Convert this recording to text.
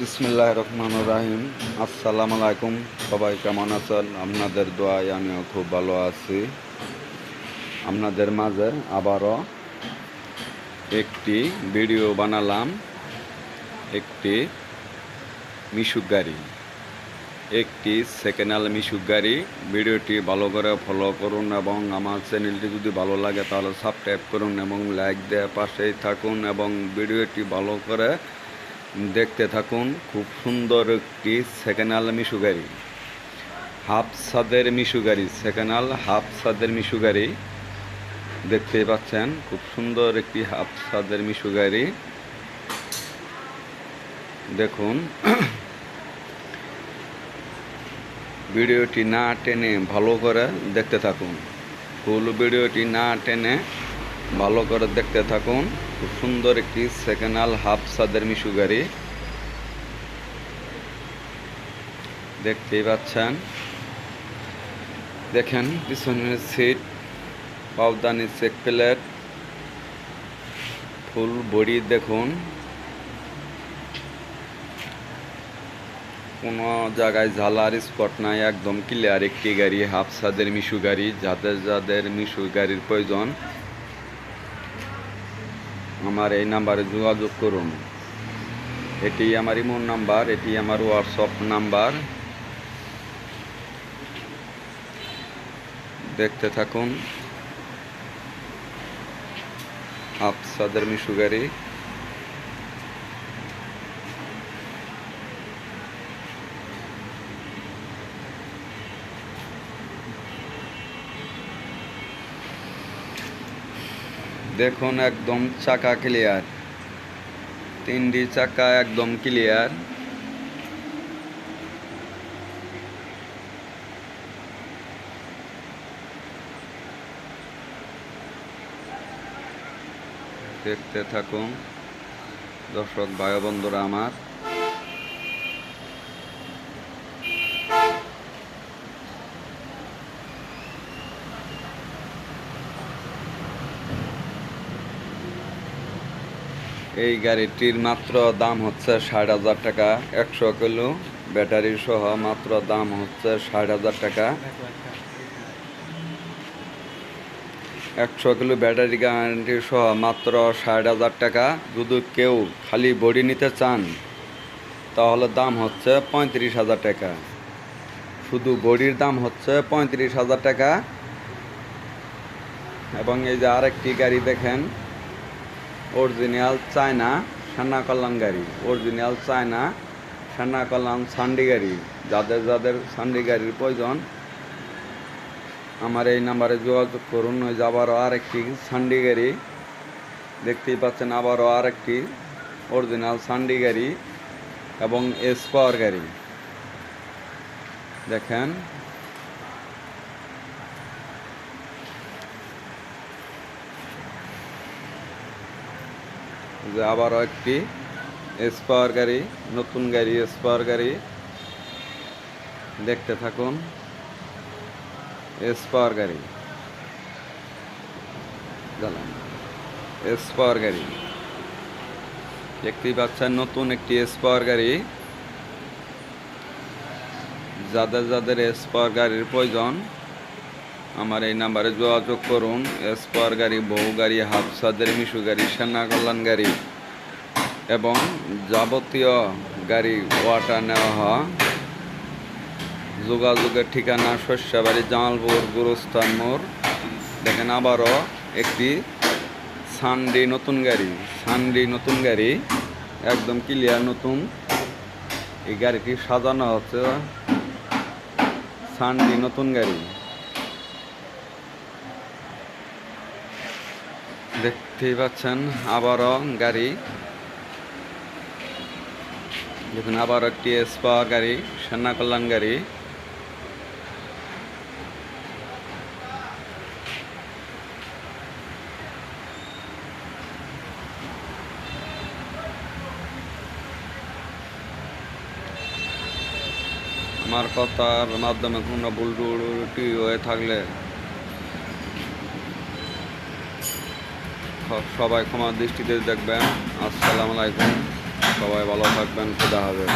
বিসমিল্লাহ রহমান রাহিম আসসালামু আলাইকুম সবাই কেমন আছেন? আপনাদের দোয়ায় আমিও খুব ভালো আছি। আপনাদের মাঝে আবারও একটি ভিডিও বানালাম। একটি মিশুক গাড়ি। একটি সেকেন্ড হ্যান্ড মিশুক গাড়ি। ভিডিওটি ভালো করে ফলো করুন এবং আমার চ্যানেলটি যদি ভালো লাগে তাহলে সাবস্ক্রাইব করুন এবং লাইক দেওয়ার পাশেই থাকুন এবং ভিডিওটি ভালো করে দেখতে থাকুন, খুব সুন্দর একটি সেকেন্ড হ্যান্ড মিশু গাড়ি। হাফ সাদের মিশু গাড়ি সেকেন্ড হ্যান্ড হাফ সাদের মিশু গাড়ি। দেখতেই পাচ্ছেন, খুব সুন্দর একটি হাফ সাদের মিশু গাড়ি। দেখুন, ভিডিওটি না টেনে ভালো করে দেখতে থাকুন। ফুল ভিডিওটি না টেনে ভালো করে দেখতে থাকুন। খুব সুন্দর একটি সেকেন্ড হ্যান্ড হাফ সাদের মিশু গাড়ি দেখতেই পাচ্ছেন। দেখেন, পিছনের সিট পাউদানি চেক প্লেট ফুল বডি দেখুন। কোনো জায়গায় ঝালার স্পট নাই, একদম ক্লিয়ার একটি গাড়ি হাফ সাদের মিশু গাড়ি যাদের যাদের মিশু গাড়ির প্রয়োজন। আমার এই নাম্বারে যোগাযোগ করুন। এটি আমার ইমোন নাম্বার, এটি আমার হোয়াটসঅ্যাপ নাম্বার। দেখতে থাকুন। আফসাদের মিশু দেখুন একদম চাকা ক্লিয়ার তিনটি চাকা একদম ক্লিয়ার দেখতে থাকুন দর্শক ভাই বন্ধুরা আমার। এই গাড়িটির মাত্র দাম হচ্ছে ষাট হাজার টাকা। একশো কিলো ব্যাটারি সহ মাত্র দাম হচ্ছে ষাট হাজার টাকা। একশো কিলো ব্যাটারি গ্যারান্টি সহ মাত্র ষাট হাজার টাকা। যদি কেউ খালি বডি নিতে চান, তাহলে দাম হচ্ছে পঁয়ত্রিশ হাজার টাকা। শুধু বডির দাম হচ্ছে পঁয়ত্রিশ হাজার টাকা। এবং এই যে আরেকটি গাড়ি দেখেন অরিজিনাল চায়না সান্না কল্যাণ গাড়ি। অরিজিনাল চায়না সান্না কল্যাণ সান্ডি গাড়ি। যাদের যাদের সান্ডি গাড়ির প্রয়োজন, আমার এই নাম্বারে যোগাযোগ করুন ওই যে আবারও আরেকটি সান্ডি গাড়ি দেখতেই পাচ্ছেন, আবারও আরেকটি অরিজিনাল সান্ডি গাড়ি এবং এস পাওয়ার গাড়ি। দেখেন যে আবারও একটি এসপাওয়ার গাড়ি, নতুন গাড়ি, স্পার গাড়ি। দেখতে থাকুন এসপাওয়ার গাড়ি। জ্বালান এসপাওয়ার গাড়ি। একটি পাচ্ছেন, নতুন একটি এসপাওয়ার গাড়ি। যাদের যাদের স্পার গাড়ির প্রয়োজন আমার এই নাম্বারে যোগাযোগ করুন। এসপার গাড়ি বহু গাড়ি, হাফসাদের মিশু গাড়ি, সেনা কল্যাণ গাড়ি এবং যাবতীয় গাড়ি ওয়াটার নেওয়া হয়। যোগাযোগের ঠিকানা শস্যবাড়ি, জামালপুর, গুরুস্থান মোড়। দেখেন আবারও একটি সানডি নতুন গাড়ি, সানডে নতুন গাড়ি, একদম ক্লিয়ার নতুন। এই গাড়িটি সাজানো হচ্ছে। সানডি নতুন গাড়ি। দেখতেই পাচ্ছেন, আবারও গাড়ি। দেখুন আবার একটি স্পা গাড়ি সেনা কল্যাণ গাড়ি। আমার কথার মাধ্যমে কোনো ভুল টুটি হয়ে থাকলে সবাই ক্ষমার দৃষ্টিতে দেখবেন। আসসালামু আলাইকুম। সবাই ভালো থাকবেন। খুদা হবে